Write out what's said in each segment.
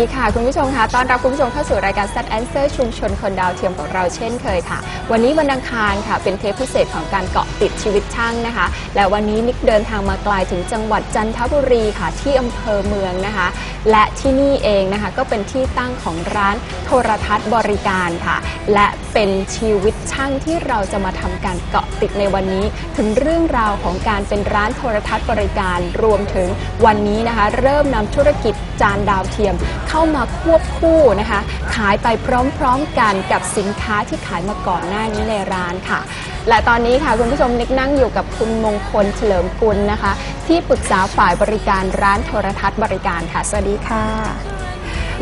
ดีค่ะคุณผู้ชมค่ะต้อนรับคุณผู้ชมเข้าสู่รายการ Set Answer ชุมชนคนดาวเทียมของเราเช่นเคยค่ะ วันนี้วันอังคารค่ะ เป็นเทปพิเศษของการเกาะติดชีวิตช่างนะคะ และวันนี้นิกเดินทางมาไกลถึงจังหวัดจันทบุรีค่ะ ที่อำเภอเมืองนะคะ และที่นี่เองนะคะ ก็เป็นที่ตั้งของร้านโทรทัศน์บริการค่ะ และเป็นชีวิตช่างที่เราจะมาทำการเกาะติดในวันนี้ ถึงเรื่องราวของการเป็นร้านโทรทัศน์บริการรวมถึงวันนี้นะคะ เริ่มนำธุรกิจจานดาวเทียมเข้ามาควบคู่นะคะ ขายไปพร้อมๆกันกับสินค้าที่ขายมาก่อนหน้านี้ในร้านค่ะ และตอนนี้ค่ะคุณผู้ชมนิกนั่งอยู่กับคุณมงคลเฉลิมกุลนะคะ ที่ปรึกษาฝ่ายบริการร้านโทรทัศน์บริการค่ะ สวัสดีค่ะ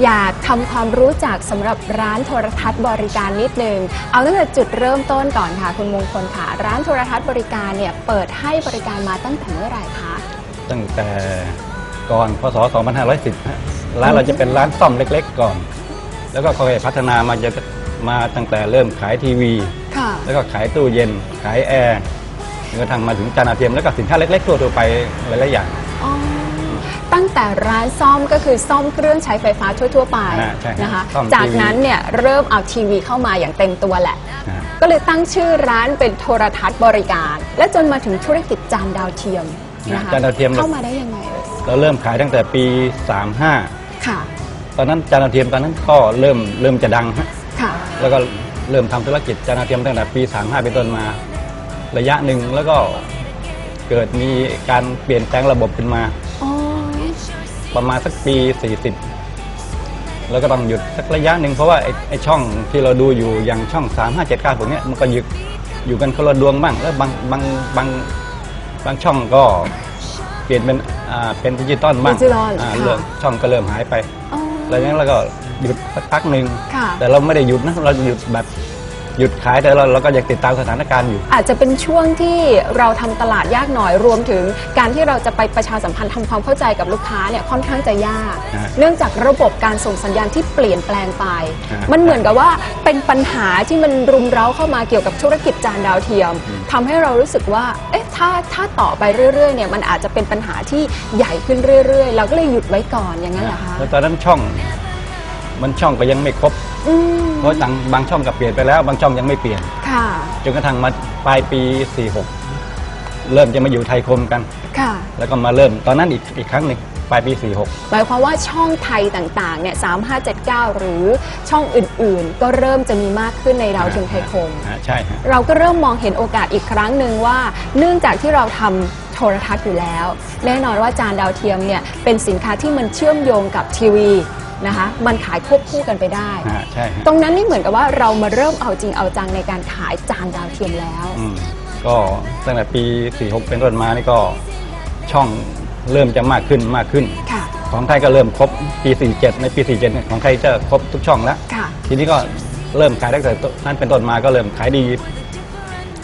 อยากทำความรู้จักสำหรับร้านโทรทัศน์บริการนิดนึงเอาตั้งแต่จุดเริ่มต้นก่อนค่ะ คุณมงคลค่ะ ร้านโทรทัศน์บริการเนี่ยเปิดให้บริการมาตั้งแต่เมื่อไหร่คะตั้งแต่ก่อนพศ 2510ฮะ ร้านเราจะเป็นร้านซ่อมเล็ก ๆ ก่อน แล้วก็ค่อยๆพัฒนามาจะมาตั้งแต่เริ่มขายทีวี ค่ะ แล้วก็ขายตู้เย็น ขายแอร์จนกระทั่งมาถึงจานอาเทียมแล้วก็สินค้าเล็กๆทั่วๆไปหลายๆอย่างอ๋อ ตั้งแต่ร้านซ่อมก็คือซ่อมเครื่องใช้ไฟฟ้าทั่ว ๆ ไปอ่าใช่ครับนะคะ ซ่อมจากทีวี นั้นเนี่ยเริ่มเอาทีวีเข้ามาอย่างเต็มตัวแหละ นะฮะก็เลยตั้งชื่อร้านเป็นโทรทัศน์บริการ และจนมาถึงธุรกิจจานดาวเทียมนะคะจานดาวเทียมเรา เข้ามาได้ยังไงเอ่ย เราเริ่มขายตั้งแต่ปี 35 ค่ะ ตอนนั้นจานดาวเทียมตอนนั้นก็เริ่มเริ่มจะดังฮะค่ะ แล้วก็เริ่มทำธุรกิจจานดาวเทียมตั้งแต่ปี 35เป็นต้นมา ระยะหนึ่งแล้วก็เกิดมีการเปลี่ยนแปลงระบบขึ้นมา อ๋อ ประมาณสักปี 40 แล้วก็ต้องหยุดสักระยะหนึ่งเพราะว่าไอ้ไอ้ช่องที่เราดูอยู่อย่างช่อง 3 5 7 9พวกเนี้ยมันก็หยุดอยู่กันคนละดวงบ้างแล้วบางบางบางบางช่องก็ เปลี่ยนเป็นอ่าเป็นดิจิตอลบ้างดิจิตอลอ่าค่ะ เรื่องช่องก็เริ่มหายไป อ๋อ แล้วอย่างนั้นเราก็หยุดสักพักหนึ่งค่ะ แต่เราไม่ได้หยุดนะเราหยุดแบบ หยุดขายแต่เราเราก็ยังติดตามสถานการณ์อยู่ อาจจะเป็นช่วงที่เราทำตลาดยากหน่อยรวมถึง การที่เราจะไปประชาสัมพันธ์ทำความเข้าใจกับลูกค้าเนี่ยค่อนข้างจะยาก ฮะเนื่องจากระบบการส่งสัญญาณที่เปลี่ยนแปลงไป ฮะ มันเหมือนกับว่าเป็นปัญหาที่มันรุมเร้าเข้ามาเกี่ยวกับธุรกิจจานดาวเทียมทำให้เรารู้สึกว่าเอ๊ะถ้าถ้าต่อไปเรื่อยๆเนี่ยมันอาจจะเป็นปัญหาที่ใหญ่ขึ้นเรื่อยๆ เราก็เลยหยุดไว้ก่อนอย่างนั้นเหรอคะ แล้วตอนนั้นช่อง มันช่องก็ยังไม่ครบ อืมเพราะบางบางช่องก็เปลี่ยนไปแล้ว บางช่องยังไม่เปลี่ยน ค่ะจนกระทั่งมาปลายปี 46 เริ่มจะมาอยู่ไทยคมกัน ค่ะ แล้วก็มาเริ่มตอนนั้นอีกอีกครั้งหนึ่งปลายปีหมายความว่าช่องไทยต่างๆเนี่ย3579 หรือช่องอื่นๆ ก็เริ่มจะมีมากขึ้นใน46ดาวเทียมไทยคม อ่าใช่ฮะ เราก็เริ่มมองเห็นโอกาสอีกครั้งหนึ่งว่า เนื่องจากที่เราทำโทรทัศน์อยู่แล้ว แน่นอนว่าจานดาวเทียมเนี่ยเป็นสินค้าที่มันเชื่อมโยงกับทีวีนะคะมันขายควบคู่กันไปได้ อ่าใช่ฮะตรงนั้นนี่เหมือนกับว่าเรามาเริ่มเอาจริงเอาจังในการขายจานดาวเทียมแล้ว อืมก็ตั้งแต่ปี 46 เป็นต้นมานี่ก็ช่องเริ่มจะมากขึ้นมากขึ้น ค่ะ ของไทยก็เริ่มครบปี 47 ในปี 47เนี่ยของไทยจะครบทุกช่องแล้ว ค่ะ ทีนี้ก็เริ่มขายตั้งแต่นั้นเป็นต้นมาก็เริ่มขายดี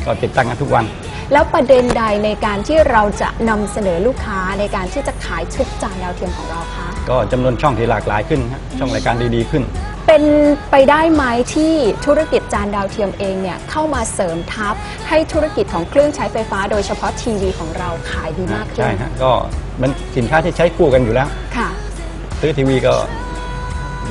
ก็ติดตั้งกันทุกวัน แล้วประเด็นใดในการที่เราจะนำเสนอลูกค้าในการที่จะขายชุดจานดาวเทียมของเราคะ ก็จำนวนช่องที่หลากหลายขึ้นฮะช่องรายการดีๆขึ้น เป็นไปได้ไหมที่ธุรกิจจานดาวเทียมเองเนี่ยเข้ามาเสริมทับให้ธุรกิจของเครื่องใช้ไฟฟ้า โดยเฉพาะทีวีของเราขายดีมากขึ้นใช่ฮะก็มันสินค้าที่ใช้คู่กันอยู่แล้ว ค่ะซื้อทีวีก็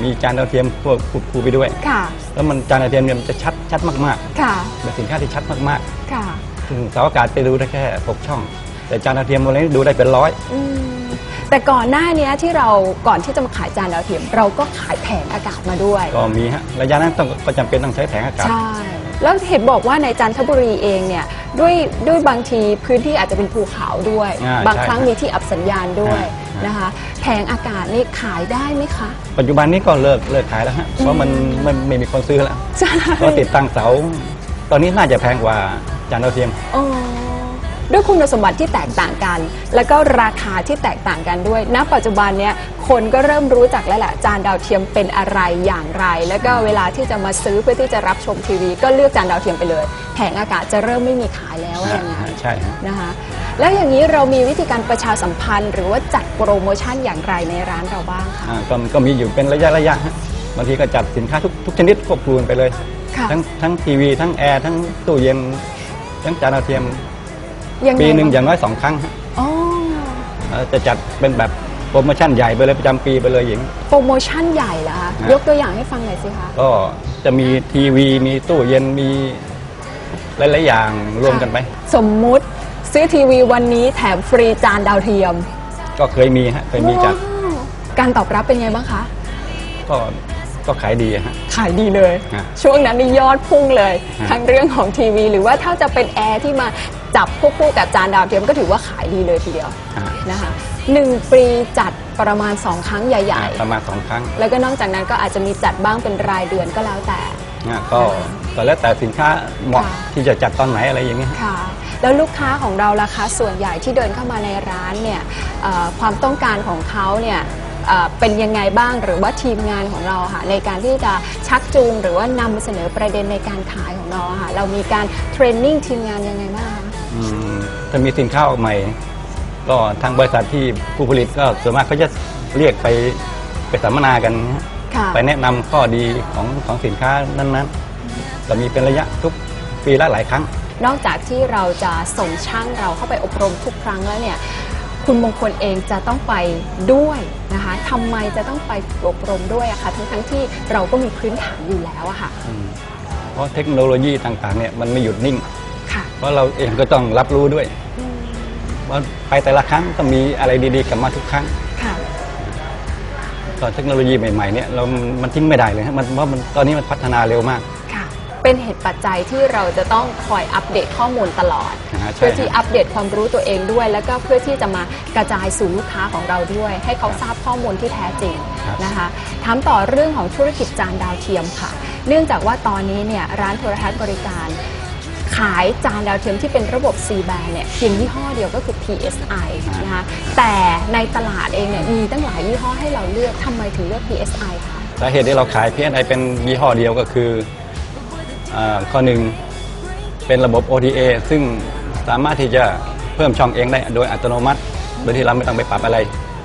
มีจานดาวเทียมพวกคู่ไปด้วย ค่ะแล้วมันจานดาวเทียมเนี่ยมันจะชัดชัดมากค่ะๆเป็นสินค้าที่ชัดมากค่ะๆ ซึ่งเสาอากาศไปดูได้แค่หกช่อง แต่จานดาวเทียมโมเลนดูได้เป็นร้อย อืมแต่ก่อนหน้านี้ที่เราก่อนที่จะมาขายจานดาวเทียม เราก็ขายแผงอากาศมาด้วย ก็มีฮะระยะนั้นต้องก็จำเป็นต้องใช้แผงอากาศ ใช่ แล้วเห็นบอกว่าในจันทบุรีเองเนี่ยด้วยด้วยบางทีพื้นที่อาจจะเป็นภูเขาด้วย อ่าบางใช่ครั้งครับมีที่อับสัญญาณด้วยอ่านะคะแผงอากาศนี่ขายได้ไหมคะ ปัจจุบันนี้ก็เลิกเลิกขายแล้วฮะเพราะมันมันไม่มีคนซื้อแล้วใช่เพราะติดตั้งเสา ตอนนี้น่าจะแพงกว่าจานดาวเทียม อ๋อด้วยคุณสมบัติที่แตกต่างกัน แล้วก็ราคาที่แตกต่างกันด้วย ณ ปัจจุบันเนี่ยคนก็เริ่มรู้จักแล้วแหละจานดาวเทียมเป็นอะไรอย่างไร แล้วก็เวลาที่จะมาซื้อเพื่อที่จะรับชมทีวี ก็เลือกจานดาวเทียมไปเลย แผงอากาศจะเริ่มไม่มีขายแล้วว่าอย่างนั้นใช่ฮะ นะคะ แล้วอย่างนี้เรามีวิธีการประชาสัมพันธ์ หรือว่าจัดโปรโมชั่นอย่างไรในร้านเราบ้างคะ อ่าก็ก็มีอยู่เป็นระยะระยะฮะ บางทีก็จัดสินค้าทุกทุกชนิดควบคูณไปเลย ค่ะทั้งทั้งทีวี ทั้งแอร์ทั้งตู้เย็น ทั้งจานดาวเทียมยังไงปีหนึ่งบ้อย่างน้อยสองครั้งฮะอ๋อเอ่อจะจัดเป็นแบบโปรโมชั่นใหญ่ไปเลยประจำปีไปเลยหญิง โปรโมชั่นใหญ่เหรอคะฮะยกตัวอย่างให้ฟังหน่อยสิคะ ก็จะมีทีวีมีตู้เย็นมีหลาย ๆ อย่างรวมกันไป สมมุติซื้อทีวีวันนี้แถมฟรีจานดาวเทียมก็เคยมีฮะเคยมีจัดว้าวการตอบรับเป็นไงบ้างคะ ก็ ก็ขายดีฮะ ขายดีเลย ฮะช่วงนั้นนี่ยอดพุ่งเลย ฮะ ทั้งเรื่องของทีวี หรือว่าถ้าจะเป็นแอร์ที่มาจับควบคู่กับจานดาวเทียมก็ถือว่าขายดีเลยทีเดียวอ่านะคะหนึ่งปีจัดประมาณ 2 ครั้งใหญ่ ประมาณสองครั้งๆ แล้วก็นอกจากนั้นก็อาจจะมีจัดบ้างเป็นรายเดือนก็แล้วแต่ นะก็ก็แล้วแต่สินค้าเหมาะค่ะ ที่จะจัดตอนไหนอะไรอย่างเงี้ยค่ะ แล้วลูกค้าของเราล่ะคะส่วนใหญ่ที่เดินเข้ามาในร้านเนี่ยเอ่อความต้องการของเขาเนี่ย เอ่อเป็นยังไงบ้างหรือว่าทีมงานของเราค่ะในการที่จะชักจูงหรือว่านำเสนอประเด็นในการขายของเราอะค่ะเรามีการเทรนนิ่งทีมงานยังไงบ้างคะ อืมถ้ามีสินค้าออกใหม่ ก็ทางบริษัทที่ผู้ผลิตก็ส่วนมากเขาจะเรียกไปไปสัมมนากันนะฮะค่ะ ไปแนะนำข้อดีของของสินค้านั้นๆก็มีเป็นระยะทุกปีละหลายครั้ง นอกจากที่เราจะส่งช่างเราเข้าไปอบรมทุกครั้งแล้วเนี่ย คุณมงคลเองจะต้องไปด้วยนะคะทำไมจะต้องไปอบรมด้วยอะคะทั้งทั้งๆที่เราก็มีพื้นฐานอยู่แล้วอะค่ะ อืมเพราะเทคโนโลยีต่างๆเนี่ยมันไม่หยุดนิ่ง ค่ะเพราะเราเองก็ต้องรับรู้ด้วยว่าไปแต่ละครั้งก็มีอะไรดีๆกลับมาทุกครั้ง ค่ะ ตอนเทคโนโลยีใหม่ๆเนี่ยเรามันทิ้งไม่ได้เลยฮะมันเพราะมันตอนนี้มันพัฒนาเร็วมากค่ะ เป็นเหตุปัจจัยที่เราจะต้องคอยอัปเดตข้อมูลตลอดอ่าใช่เพื่อที่อัปเดตความรู้ตัวเองด้วย แล้วก็เพื่อที่จะมากระจายสู่ลูกค้าของเราด้วย ให้เขาทราบข้อมูลที่แท้จริงครับ นะคะถามต่อเรื่องของธุรกิจจานดาวเทียมค่ะ เนื่องจากว่าตอนนี้เนี่ยร้านโทรทัศน์บริการ ขายจานดาวเทียมที่เป็นระบบ C band เนี่ยเพียงยี่ห้อเดียวก็คือ PSI นะคะแต่ในตลาดเองเนี่ยมีตั้งหลายยี่ห้อให้เราเลือกทำไมถึงเลือก PSI คะ สาเหตุที่เราขาย PNI เป็นยี่ห้อเดียวก็คืออา ข้อหนึ่งเป็นระบบ OTA ซึ่งสามารถที่จะเพิ่มช่องเองได้โดยอัตโนมัติ โดยที่เราไม่ต้องไปปรับอะไร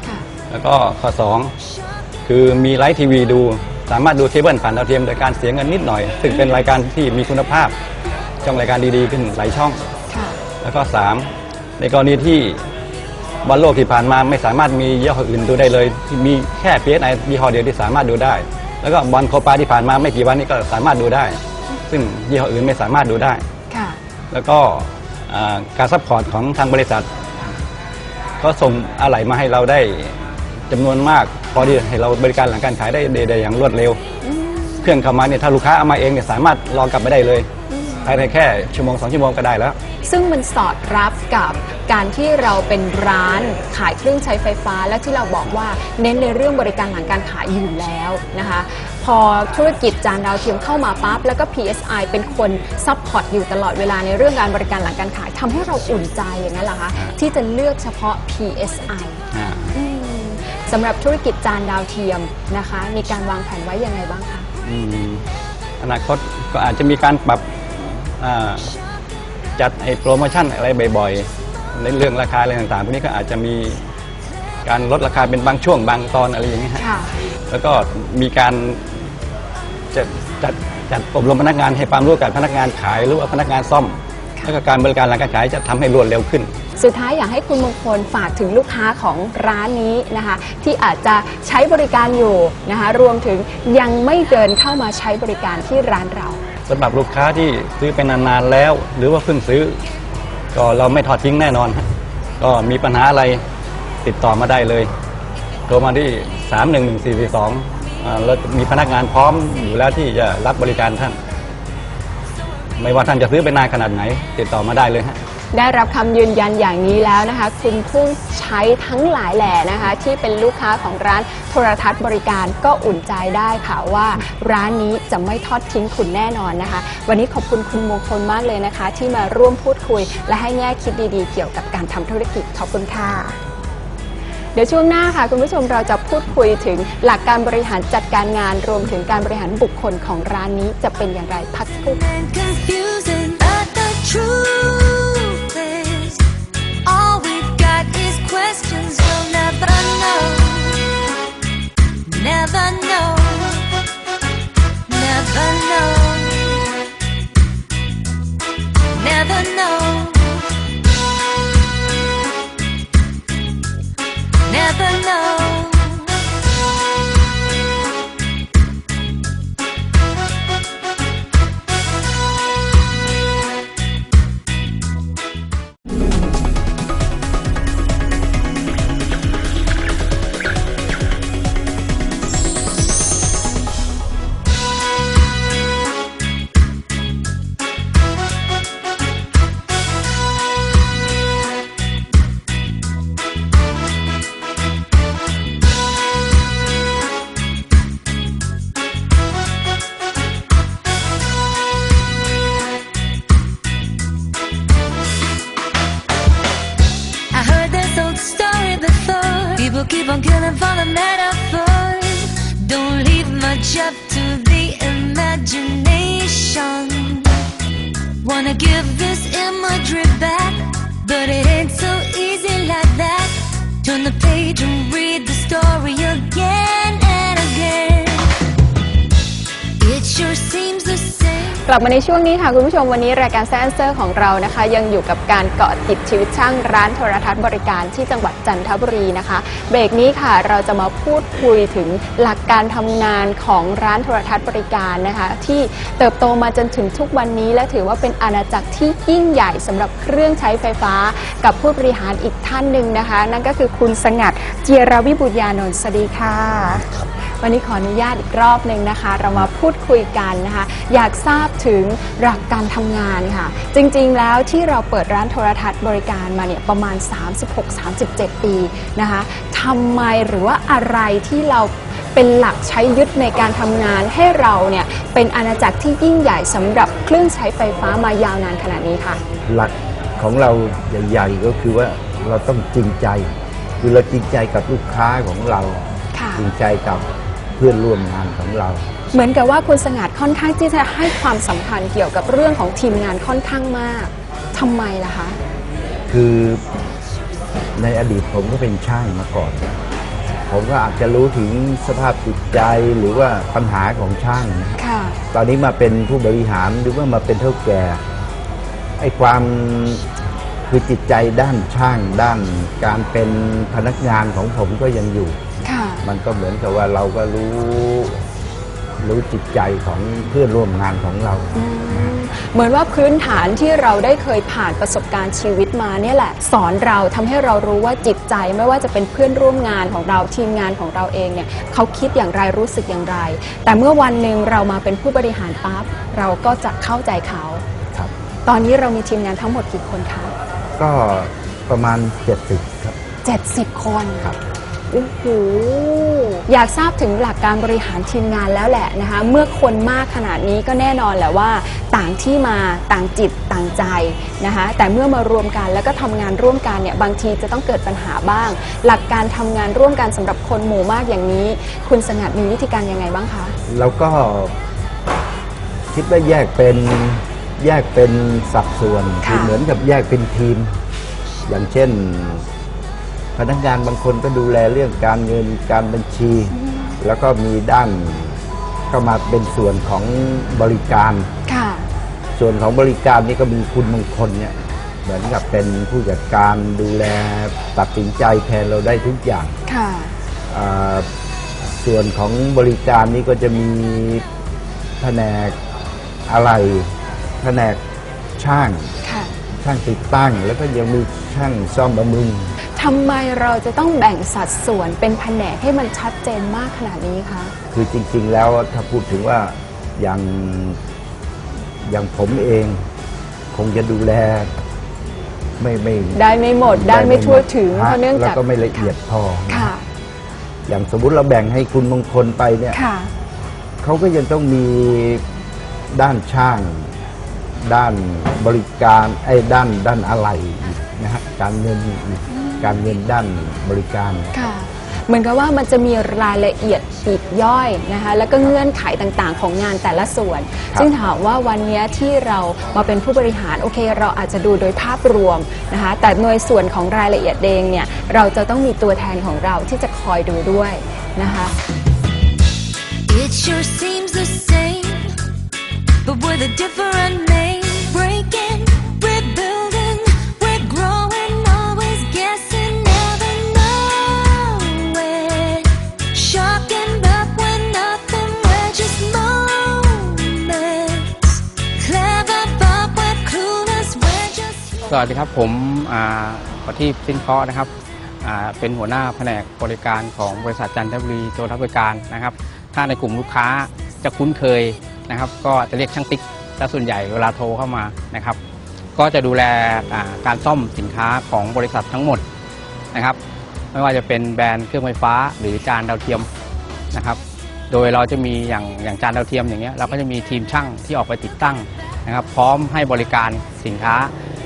ค่ะแล้วก็ข้อ 2 คือมีไลฟ์ทีวีดู สามารถดูเคเบิลผ่านดาวเทียมโดยการเสียเงินนิดหน่อย ซึ่งเป็นรายการที่มีคุณภาพ ช่องรายการดีๆ ขึ้นหลายช่องค่ะแล้วก็ 3 ในกรณีที่บอลโลกที่ผ่านมาไม่สามารถมียี่ห้ออื่นดูได้เลยที่มีแค่ PSI ยี่ห้อเดียวที่สามารถดูได้ แล้วก็บอลโคปาที่ผ่านมาไม่กี่วันนี้ก็สามารถดูได้ ซึ่งยี่ห้ออื่นไม่สามารถดูได้ ค่ะ แล้วก็อ่าการซัพพอร์ตของทางบริษัท ก็ส่งอะไหล่มาให้เราได้จำนวนมาก พอที่ให้เราบริการหลังการขายได้ได้อย่างรวดเร็ว เครื่องเข้ามาเนี่ยถ้าลูกค้าเอามาเองเนี่ยสามารถรอกลับไปได้เลยภายในแค่ชั่วโมงสองชั่วโมงก็ได้แล้ว ซึ่งมันสอดรับกับการที่เราเป็นร้านขายเครื่องใช้ไฟฟ้า และที่เราบอกว่าเน้นในเรื่องบริการหลังการขายอยู่แล้วนะคะ พอธุรกิจจานดาวเทียมเข้ามาปั๊บ แล้วก็ PSI เป็นคนซัพพอร์ตอยู่ตลอดเวลาในเรื่องการบริการหลังการขายทำให้เราอุ่นใจอย่างนั้นเหรอคะ ที่จะเลือกเฉพาะ PSI อ่าอืมสำหรับธุรกิจจานดาวเทียมนะคะ มีการวางแผนไว้ยังไงบ้างคะ อืมอนาคตก็อาจจะมีการปรับอ่าจัดไอ้โปรโมชั่นอะไรบ่อยๆในเรื่องราคาอะไรต่างๆพวกนี้ก็อาจจะมีการลดราคาเป็นบางช่วงบางตอนอะไรอย่างเงี้ยฮะ ค่ะ แล้วก็มีการ จะจัดจัดอบรมพนักงานให้ความรู้กับพนักงานขายหรือว่าพนักงานซ่อมแล้วก็การบริการหลังการขายจะทำให้รวดเร็วขึ้น สุดท้ายอยากให้คุณมงคลฝากถึงลูกค้าของร้านนี้นะคะ ที่อาจจะใช้บริการอยู่นะคะ รวมถึงยังไม่เดินเข้ามาใช้บริการที่ร้านเราสำหรับลูกค้าที่ซื้อไปนานๆแล้ว หรือว่าเพิ่งซื้อ ก็เราไม่ทอดทิ้งแน่นอนฮะก็มีปัญหาอะไรติดต่อมาได้เลยโทรมาที่ 311442อ่า แล้วมีพนักงานพร้อมอยู่แล้วที่จะรับบริการท่าน ไม่ว่าท่านจะซื้อไปนานขนาดไหน ติดต่อมาได้เลยฮะได้รับคำยืนยันอย่างนี้แล้วนะคะ คุณผู้ใช้ทั้งหลายแหล่นะคะ ที่เป็นลูกค้าของร้านโทรทัศน์บริการก็อุ่นใจได้ค่ะว่าร้านนี้จะไม่ทอดทิ้งคุณแน่นอนนะคะ วันนี้ขอบคุณคุณมงคลมากเลยนะคะ ที่มาร่วมพูดคุย และให้แง่คิดดีๆ เกี่ยวกับการทำธุรกิจขอบคุณค่ะ เดี๋ยวช่วงหน้าค่ะคุณผู้ชมเราจะพูดคุยถึงหลักการบริหารจัดการงาน รวมถึงการบริหารบุคคลของร้านนี้จะเป็นอย่างไรพักสักครู่ and confusing. Never know. มาในช่วงนี้ค่ะคุณผู้ชมวันนี้รายการแซนเซอร์ของเรานะคะ ยังอยู่กับการเกาะติดชีวิตช่างร้านโทรทัศน์บริการที่จังหวัดจันทบุรีนะคะ เบรกนี้ค่ะเราจะมาพูดคุยถึงหลักการทำงานของร้านโทรทัศน์บริการนะคะ ที่เติบโตมาจนถึงทุกวันนี้ และถือว่าเป็นอาณาจักรที่ยิ่งใหญ่สำหรับเครื่องใช้ไฟฟ้า กับผู้บริหารอีกท่านหนึ่งนะคะ นั่นก็คือคุณสงัดเจียรวิบุญญานนท์สวัสดีค่ะ วันนี้ขออนุญาตอีกรอบหนึ่งนะคะ เรามาพูดคุยกันนะคะ อยากทราบถึงหลักการทำงานค่ะ จริงๆแล้วที่เราเปิดร้านโทรทัศน์บริการมาเนี่ยประมาณ 36-37 ปีนะคะทำไมหรือว่าอะไรที่เราเป็นหลักใช้ยึดในการทำงานให้เราเนี่ยเป็นอาณาจักรที่ยิ่งใหญ่สำหรับเครื่องใช้ไฟฟ้ามายาวนานขนาดนี้ค่ะ หลักของเราใหญ่ๆก็คือว่าเราต้องจริงใจ คือเราจริงใจกับลูกค้าของเรา ค่ะ จริงใจกับ เพื่อนร่วมงานของเรา เหมือนกับว่าคุณสงัดค่อนข้างที่จะให้ความสำคัญเกี่ยวกับเรื่องของทีมงานค่อนข้างมากทำไมล่ะคะ คือในอดีตผมก็เป็นช่างมาก่อน ผมก็อาจจะรู้ถึงสภาพจิตใจหรือว่าปัญหาของช่างนะค่ะ ตอนนี้มาเป็นผู้บริหารหรือว่ามาเป็นเท่าแก่ไอ้ความคือจิตใจด้านช่างด้านการเป็นพนักงานของผมก็ยังอยู่ค่ะ มันก็เหมือนกับว่าเราก็รู้รู้จิตใจของเพื่อนร่วมงานของเรา เหมือนว่าพื้นฐานที่เราได้เคยผ่านประสบการณ์ชีวิตมาเนี่ยแหละ สอนเราทำให้เรารู้ว่าจิตใจไม่ว่าจะเป็นเพื่อนร่วมงานของเราทีมงานของเราเองเนี่ยเขาคิดอย่างไรรู้สึกอย่างไร แต่เมื่อวันหนึ่งเรามาเป็นผู้บริหารปั๊บเราก็จะเข้าใจเขาครับ ตอนนี้เรามีทีมงานทั้งหมดกี่คนคะก็ประมาณ 70 ครับ 70 คนครับ โอ้โหอยากทราบถึงหลักการบริหารทีมงานแล้วแหละนะคะ เมื่อคนมากขนาดนี้ก็แน่นอนแหละว่า ต่างที่มาต่างจิตต่างใจนะคะ แต่เมื่อมารวมกันแล้วก็ทำงานร่วมกันเนี่ยบางทีจะต้องเกิดปัญหาบ้าง หลักการทำงานร่วมกันสำหรับคนหมู่มากอย่างนี้ คุณสงัดมีวิธีการยังไงบ้างคะแล้วก็คิดว่าแยกเป็นแยกเป็นสัดส่วนค่ะอเหมือนกับแยกเป็นทีม อย่างเช่น พนักงานบางคนก็ดูแลเรื่องการเงินการบัญชี แล้วก็มีด้านเข้ามาเป็นส่วนของบริการ ค่ะ ส่วนของบริการนี่ก็มีคุณมงคลเนี่ยเหมือนกับเป็นผู้จัดการดูแลตัดสินใจแทนเราได้ทุกอย่างค่ะ อ่าส่วนของบริการนี่ก็จะมีแผนกอะไรแผนกช่าง ค่ะ ช่างติดตั้ง แล้วก็ยังมีช่างซ่อมบำรุง ทำไมเราจะต้องแบ่งสัดส่วนเป็นแผนกให้มันชัดเจนมากขนาดนี้คะ คือจริงๆแล้วถ้าพูดถึงว่าอย่างอย่างผมเองคงจะดูแล ไม่ไม่ได้ไม่หมดได้ไม่ทั่วถึงฮะเพราะเนื่องแล้วจากก็ไม่ละเอียดพอค่ะ อย่างสมมุติเราแบ่งให้คุณมงคลไปเนี่ยค่ะเขาก็ยังต้องมีด้านช่าง ด้านบริการไอ้ด้านด้านอะไรอีกนะฮะการเงินอีก การเงินด้านบริการ ค่ะ เหมือนกับว่ามันจะมีรายละเอียดปลีกย่อยนะคะ แล้วก็เงื่อนไขต่างๆ ของงานแต่ละส่วน ครับซึ่งถามว่าวันเนี้ยที่เรามาเป็นผู้บริหารโอเค เราอาจจะดูโดยภาพรวมนะคะ แต่หน่วยส่วนของรายละเอียดเองเนี่ย เราจะต้องมีตัวแทนของเราที่จะคอยดูด้วยนะคะ It sure seems the same, but with a different name. สวัสดีครับผมอ่าประทีปสินเคราะห์นะครับเป็นหัวหน้าแผนกบริการของบริษัทจันทบุรีโจรับริการนะครับ ถ้าในกลุ่มลูกค้าจะคุ้นเคยนะครับ ก็จะเรียกช่างติ๊กแต่ส่วนใหญ่เวลาโทรเข้ามานะครับ ก็จะดูแลการซ่อมสินค้าของบริษัททั้งหมดนะครับ ไม่ว่าจะเป็นแบรนด์เครื่องไฟฟ้าหรือจานดาวเทียมนะครับ โดยเราจะมีอย่างอย่างจานดาวเทียมอย่างเงี้ยเราก็จะมีทีมช่างที่ออกไปติดตั้งนะครับ พร้อมให้บริการสินค้า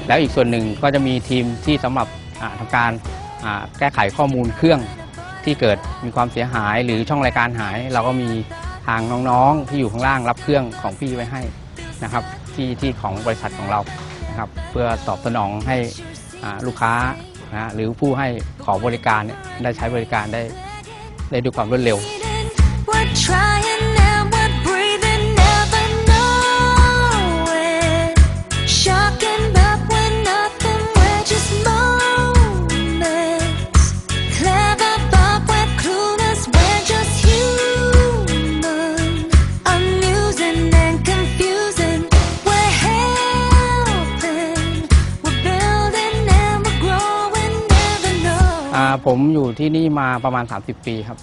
แล้วอีกส่วนหนึ่งก็จะมีทีมที่สำหรับอ่าทำการแก้ไขข้อมูลเครื่องที่เกิดมีความเสียหายหรือช่องรายการหาย เราก็มีทางน้องๆที่อยู่ข้างล่างรับเครื่องของพี่ไว้ให้นะครับที่ที่ของบริษัทของเรานะครับเพื่อตอบสนองให้ลูกค้านะหรือผู้ให้ขอบริการได้ใช้บริการได้ได้ด้วยความรวดเร็ว อ่าผมอยู่ที่นี่มาประมาณ 30 ปีครับ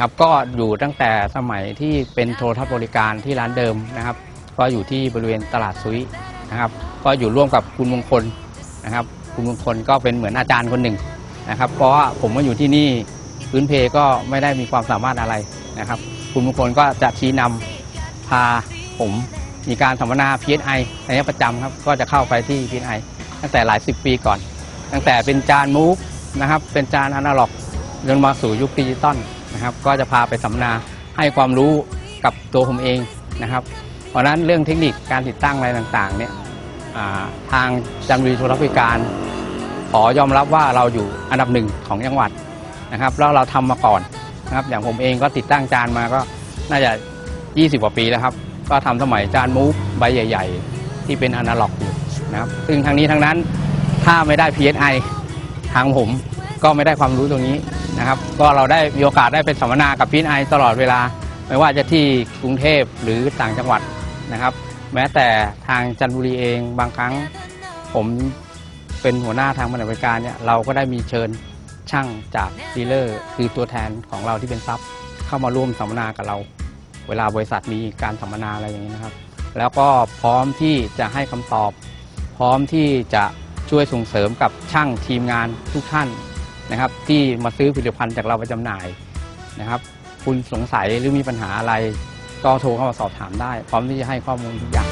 ครับก็อยู่ตั้งแต่สมัยที่เป็นโทรทัศน์บริการที่ร้านเดิมนะครับ ก็อยู่ที่บริเวณตลาดซุยนะครับ ก็อยู่ร่วมกับคุณมงคลนะครับ คุณมงคลก็เป็นเหมือนอาจารย์คนหนึ่งนะครับ เพราะว่าผมมาอยู่ที่นี่พื้นเพก็ไม่ได้มีความสามารถอะไรนะครับ คุณมงคลก็จะชี้นำพาผมมีการสัมมนา PSI ระยะประจำครับ ก็จะเข้าไปที่ PSI ตั้งแต่หลายสิบปีก่อน ตั้งแต่เป็นจานมูฟ นะครับ เป็นจานอนาล็อกจนมาสู่ยุคดิจิตอลนะครับ ก็จะพาไปสัมมนาให้ความรู้กับตัวผมเองนะครับ เพราะนั้นเรื่องเทคนิคการติดตั้งอะไรต่างๆเนี่ยทางจันทบุรีโทรบริการ ขอยอมรับว่าเราอยู่อันดับหนึ่งของจังหวัดนะครับแล้วเราทำมาก่อนนะครับ อย่างผมเองก็ติดตั้งจานมาก็น่าจะ 20 กว่าปีแล้วครับ ก็ทำสมัยจานมูฟใบใหญ่ ๆ ที่เป็นอนาล็อกอยู่นะครับ ซึ่งทั้งนี้ทั้งนั้นถ้าไม่ได้ PSI ทางผมก็ไม่ได้ความรู้ตรงนี้นะครับ ก็เราได้มีโอกาสได้เป็นสัมมนากับ PSI ตลอดเวลา ไม่ว่าจะที่กรุงเทพหรือต่างจังหวัดนะครับ แม้แต่ทางจันทบุรีเองบางครั้ง ผมเป็นหัวหน้าทางบริการเนี่ยเราก็ได้มีเชิญช่างจากดีลเลอร์ คือตัวแทนของเราที่เป็นซับเข้ามาร่วมสัมมนากับเรา เวลาบริษัทมีการสัมมนาอะไรอย่างนี้นะครับ แล้วก็พร้อมที่จะให้คำตอบ พร้อมที่จะ ช่วยส่งเสริมกับช่างทีมงานทุกท่านนะครับ ที่มาซื้อผลิตภัณฑ์จากเราไปจำหน่ายนะครับ คุณสงสัยหรือมีปัญหาอะไร ก็โทรเข้ามาสอบถามได้ พร้อมที่จะให้ข้อมูลทุกอย่าง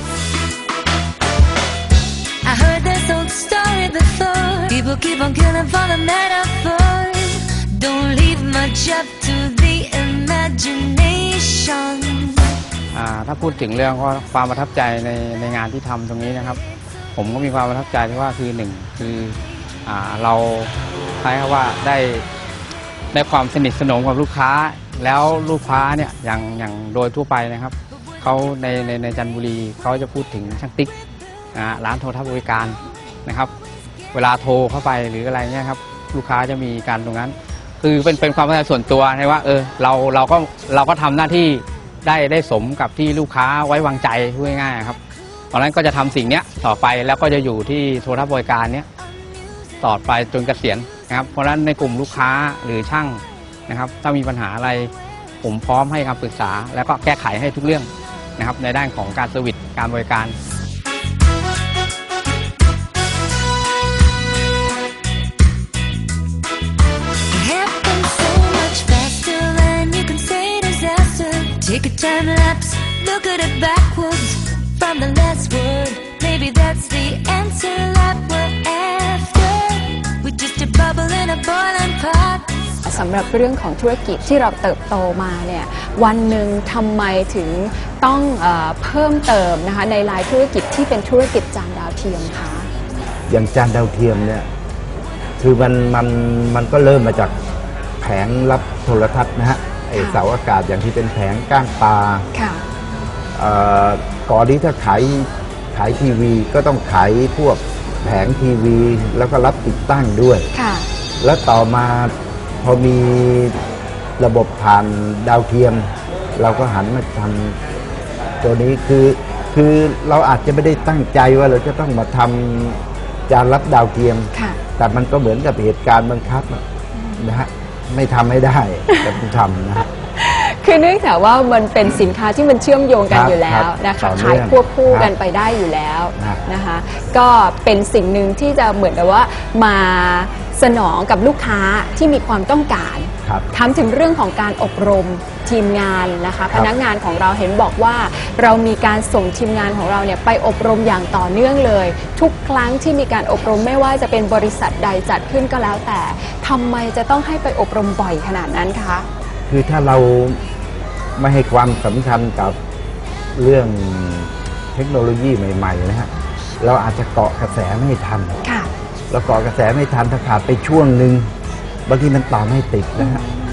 I heard this old story before. People keep on killing for the metaphors. Don't leave much up to the imagination. อ่าถ้าพูดถึงเรื่องก็ความประทับใจในในงานที่ทำตรงนี้นะครับ ผมก็มีความประทับใจที่ว่าคือหนึ่งคืออเราคล้ายกับว่าได้ได้ความสนิทสนมกับลูกค้า แล้วลูกค้าเนี่ยอย่างอย่างโดยทั่วไปนะครับเขาในในในจันทบุรีเขาจะพูดถึงช่างติ๊กร้านโทรทัศน์บริการนะครับ เวลาโทรเข้าไปหรืออะไรเนี่ยครับลูกค้าจะมีการตรงนั้น คือเป็นเป็นความประทับใจส่วนตัวนะว่าเออเราเราก็เราก็ทำหน้าที่ได้ได้สมกับที่ลูกค้าไว้วางใจพูดง่ายๆครับ เพราะนั้นก็จะทำสิ่งนี้ต่อไปแล้วก็จะอยู่ที่โทรทัศน์บริการเนี้ต่อไปจนเกษียณนะครับ เพราะฉะนั้นในกลุ่มลูกค้าหรือช่างนะครับ ถ้ามีปัญหาอะไรผมพร้อมให้คำปรึกษา แล้วก็แก้ไขให้ทุกเรื่องนะครับ ในด้านของการเซอร์วิสการบริการ look at it backwards from the last word. Maybe that's the answer that we're after. We're just a bubble in a boiling pot. สำหรับเรื่องของธุรกิจที่เราเติบโตมาเนี่ยวันหนึ่งทำไมถึงต้องเออเพิ่มเติมนะคะในรายธุรกิจที่เป็นธุรกิจจานดาวเทียมคะอย่างจานดาวเทียมเนี่ยคือมันมันมันก็เริ่มมาจากแผงรับโทรทัศน์นะฮะไอเสาอากาศอย่างที่เป็นแผงก้างปลาค่ะเอ่อ ก่อนนี้ถ้าขายขายทีวีก็ต้องขายพวกแผงทีวี แล้วก็รับติดตั้งด้วย ค่ะ แล้วต่อมาพอมีระบบผ่านดาวเทียม เราก็หันมาทำตัวนี้คือคือเราอาจจะไม่ได้ตั้งใจว่าเราจะต้องมาทำจานรับดาวเทียม ค่ะ แต่มันก็เหมือนกับเหตุการณ์บังคับอะนะฮะไม่ทำไม่ได้แต่ต้องทำนะฮะ คือเนื่องจากว่ามันเป็นสินค้าที่มันเชื่อมโยงกันครับอยู่แล้วครับนะคะต่อเนื่ขาองยควบคู่ครับกันไปได้อยู่แล้วครับนะคะ ก็เป็นสิ่งหนึ่งที่จะเหมือนกับว่ามาสนองกับลูกค้าที่มีความต้องการครับถามถึงเรื่องของการอบรมทีมงานนะคะคพรับนักงานของเราเห็นบอกว่า เรามีการส่งทีมงานของเราเนี่ยไปอบรมอย่างต่อเนื่องเลย ทุกครั้งที่มีการอบรมไม่ว่าจะเป็นบริษัทใดจัดขึ้นก็แล้วแต่ทำไมจะต้องให้ไปอบรมบ่อยขนาดนั้นคะ คือถ้าเรา ไม่ให้ความสำคัญกับเรื่องเทคโนโลยีใหม่ๆนะฮะเราอาจจะเกาะกระแสไม่ทันค่ะ เราเกาะกระแสไม่ทันถ้าขาดไปช่วงหนึ่งบางทีมันต่อไม่ติดนะฮะอืม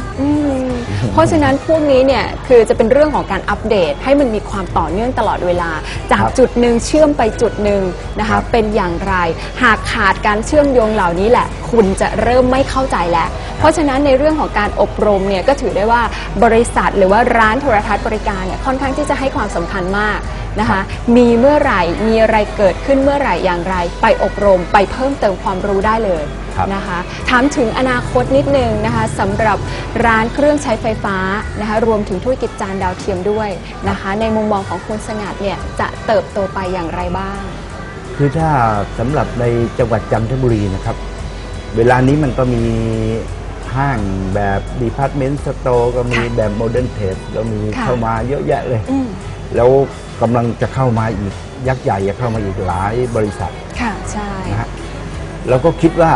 เพราะฉะนั้นพวกนี้เนี่ยคือจะเป็นเรื่องของการอัปเดตให้มันมีความต่อเนื่องตลอดเวลา จากครับจุดหนึ่งเชื่อมไปจุดหนึ่งนะครัคะ บ เป็นอย่างไร หากขาดการเชื่อมโยงเหล่านี้แหละ คุณจะเริ่มไม่เข้าใจแล้ว เพราะฉะนั้นในเรื่องของการอบรมเนี่ยก็ถือได้ว่าบริษัทหรือว่าร้านโทรทัศน์บริการเนี่ยค่อนข้างที่จะให้ความสำคัญมากนะคะ มีเมื่อไหร่มีอะไรเกิดขึ้นเมื่อไหร่อย่างไร ไปอบรมไปเพิ่มเติมความรู้ได้เลย ครับนะคะถามถึงอนาคตนิดนึงนะคะสำหรับร้านเครื่องใช้ไฟฟ้านะคะรวมถึงธุรกิจจานดาวเทียมด้วยนะคะ ในมุมมองของคุณสงัดเนี่ยจะเติบโตไปอย่างไรบ้าง คือถ้าสำหรับในจังหวัดจันทบุรีนะครับ เวลานี้มันก็มีห้างแบบดีพาร์ตเมนต์สโตร์ก็มีค่ะแบบโมเดิร์นเทสก็มีค่ะเข้ามาเยอะแยะเลย อืม แล้วกำลังจะเข้ามาอีกยักษ์ใหญ่จะเข้ามาอีกหลายบริษัทค่ะใช่ นะฮะเราก็คิดว่า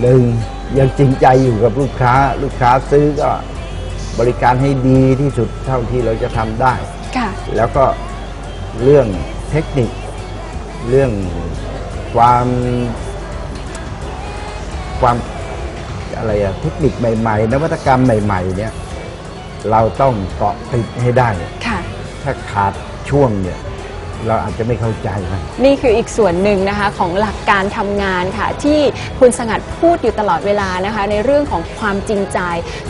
หนึ่งยังจริงใจอยู่กับลูกค้า ลูกค้าซื้อก็บริการให้ดีที่สุดเท่าที่เราจะทำได้ ค่ะ แล้วก็เรื่องเทคนิค เรื่องความความอะไรอะเทคนิคใหม่ ๆ นวัตกรรมใหม่ ๆ เนี่ย เราต้องเกาะติดให้ได้ ค่ะ ถ้าขาดช่วงเนี่ย เราอาจจะไม่เข้าใจมันนี่คืออีกส่วนหนึ่งนะคะของหลักการทำงานค่ะ ที่คุณสงัดพูดอยู่ตลอดเวลานะคะ ในเรื่องของความจริงใจ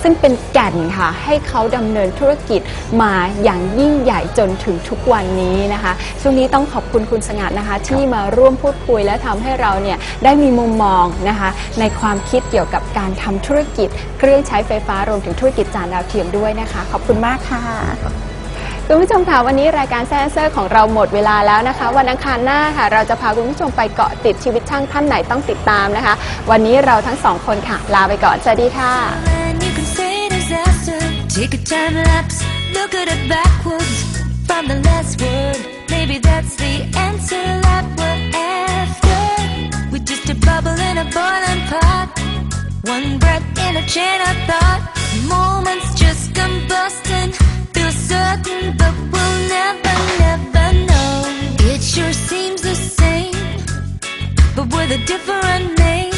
ซึ่งเป็นแก่นค่ะ ให้เขาดำเนินธุรกิจมาอย่างยิ่งใหญ่จนถึงทุกวันนี้นะคะช่วงนี้ต้องขอบคุณคุณสงัดนะคะ ที่มาร่วมพูดคุยและทำให้เราเนี่ยได้มีมุมมองนะคะ ในความคิดเกี่ยวกับการทำธุรกิจ เครื่องใช้ไฟฟ้ารวมถึงธุรกิจจานดาวเทียมด้วยนะคะ ขอบคุณมากค่ะ คุณผู้ชมค่ะวันนี้รายการแซนเซอร์ของเราหมดเวลาแล้วนะคะ วันอังคารหน้าค่ะ เราจะพาคุณผู้ชมไปเกาะติดชีวิตช่างท่านไหนต้องติดตามนะคะ วันนี้เราทั้งสองคนค่ะ ลาไปก่อน สวัสดีค่ะ And you can say disaster. Take a time lapse, look at it backwards from the last word. Maybe that's the answer that we're after. We're just a bubble in a boiling pot. One breath in a chain of thought. Moments just combusting. Certain, but we'll never, never know. It sure seems the same but with a different name.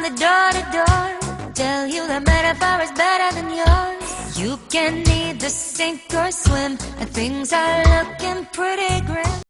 On the door to door. Tell you the metaphor is better than yours. You can either sink or swim, and things are looking pretty grim.